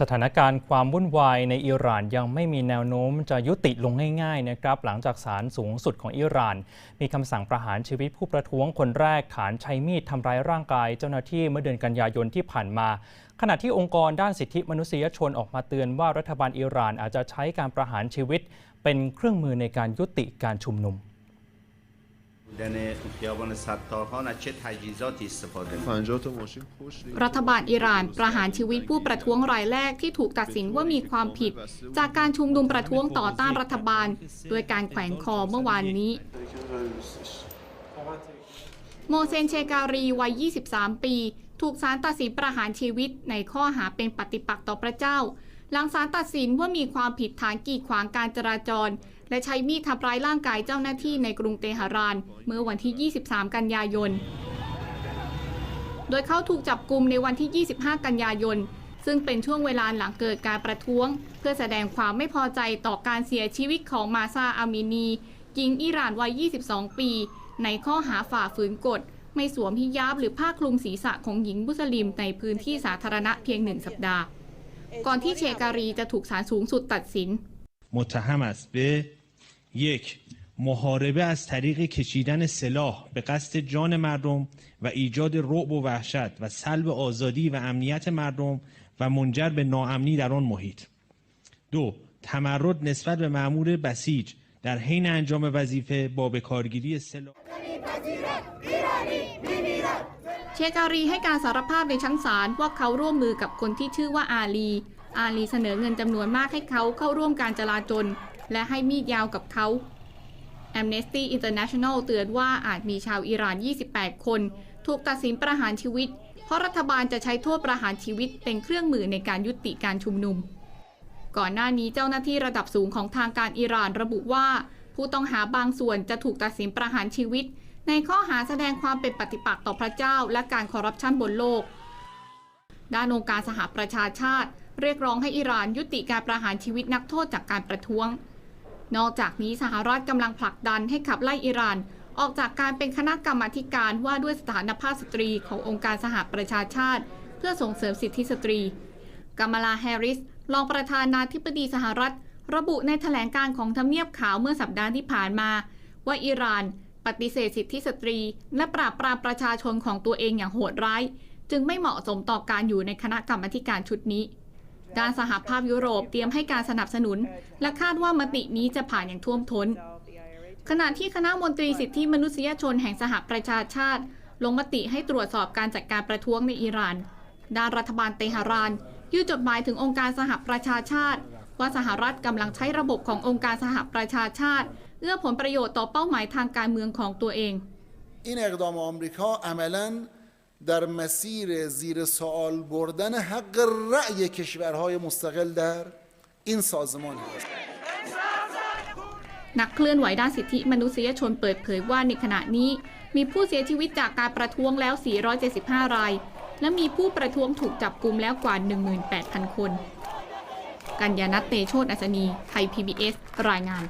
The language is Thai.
สถานการณ์ความวุ่นวายในอิหร่านยังไม่มีแนวโน้มจะยุติลงง่ายๆนะครับหลังจากศาลสูงสุดของอิหร่าน มีคำสั่งประหารชีวิตผู้ประท้วงคนแรกฐานใช้มีดทำร้ายร่างกาย เจ้าหน้าที่เมื่อเดือนกันยายนที่ผ่านมา ขณะที่องค์กรด้านสิทธิมนุษยชนออกมาเตือนว่ารัฐบาลอิหร่านอาจจะใช้การประหารชีวิต เป็นเครื่องมือในการยุติการชุมนุม รัฐบาลอิหร่านประหารชีวิตผู้ประท้วงรายแรกที่ถูกตัดสินว่ามีความผิด จากการชุมนุมประท้วงต่อต้านรัฐบาล โดยการแขวนคอเมื่อวานนี้ โมเซนเชการีวัย 23 ปี ถูกศาลตัดสินประหารชีวิตในข้อหาเป็นปฏิปักษ์ต่อพระเจ้า หลังศาลตัดสินว่ามีความผิดฐานกีดขวางการจราจร และใช้มีดทำร้ายร่างกายเจ้าหน้าที่ในกรุงเตหะราน เมื่อวันที่ 23 กันยายน โดยเขาถูกจับกลุมในวันที่ 25 กันยายน ซึ่งเป็นช่วงเวลาหลังเกิดการประท้วง เพื่อแสดงความไม่พอใจต่อการเสียชีวิตของมาซาอามินีหญิงอิหร่านวัย 22 ปี ในข้อหาฝ่าฝืนกฎ ไม่สวมฮิญาบหรือผ้าคลุมศีรษะของหญิงมุสลิมในพื้นที่สาธารณะเพียงหนึ่งสัปดาห์ ก่อนที่เชการีจะถูกศาลสูงสุดตัดสิน متهم است به یک محاربه از طریق کشیدن سلاح به قصد جان مردم و ایجاد رعب و وحشت و سلب آزادی و امنیت مردم و منجر به ناامنی در آن محیط دو تمرد نسبت به مأمور بسیج در حین انجام وظیفه با بکارگیری سلاح เชการีให้การสารภาพในชั้นศาลว่าเขาร่วมมือกับคนที่ชื่อว่าอาลี อาลีเสนอเงินจำนวนมากให้เขาเข้าร่วมการจลาจลและให้มีดยาวกับเขา Amnesty International เตือนว่าอาจมีชาวอิหร่าน 28 คน ถูกตัดสินประหารชีวิต เพราะรัฐบาลจะใช้โทษประหารชีวิตเป็นเครื่องมือในการยุติการชุมนุม ก่อนหน้านี้เจ้าหน้าที่ระดับสูงของทางการอิหร่านระบุว่า ผู้ต้องหาบางส่วนจะถูกตัดสินประหารชีวิต ในข้อหาแสดงความเป็นปฏิปักษ์ต่อพระเจ้า และการคอร์รัปชันบนโลก ด้านองค์การสหประชาชาติ เรียกร้องให้อิหร่านยุติการประหารชีวิตนักโทษจากการประท้วง นอกจากนี้สหรัฐกำลังผลักดันให้ขับไล่อิหร่าน ออกจากการเป็นคณะกรรมาการว่าด้วยสถานภาพสตรีขององค์การสหประชาชาติ เพื่อส่งเสริมสิทธิสตรีกามาลาแฮริสรองประธานาธิบดีสหรัฐ ระบุในแถลงการของทำเนียบขาวเมื่อสัปดาห์ที่ผ่านมา ว่าอิหร่าน ปฏิเสธสิทธิสตรี และปราบปรามประชาชนของตัวเองอย่างโหดร้าย จึงไม่เหมาะสมต่อการอยู่ในคณะกรรมการชุดนี้ ด้านสหภาพยุโรปเตรียมให้การสนับสนุน และคาดว่ามตินี้จะผ่านอย่างท่วมท้น ขณะที่คณะมนตรีสิทธิมนุษยชนแห่งสหประชาชาติ ลงมติให้ตรวจสอบการจัดการประท้วงในอิหร่าน ด้านรัฐบาลเตหะราน ยื่นจดหมายถึงองค์การสหประชาชาติ ว่าสหรัฐกำลังใช้ระบบขององค์การสหประชาชาติ เอื้อผลประโยชน์ต่อเป้าหมายทางการเมืองของตัวเอง این اقدام آمریکا عملا در مسیر زیر سوال بردن حق رأی کشورهای مستقل در این سازمان است นักเคลื่อนไหวด้านสิทธิมนุษยชนเปิดเผยว่าในขณะนี้ มีผู้เสียชีวิตจากการประท้วงแล้ว 475 ราย และมีผู้ประท้วงถูกจับกลุมแล้วกว่า 18,000 คน กัญญานัทเตโชตอัศนี ไทย PBS รายงาน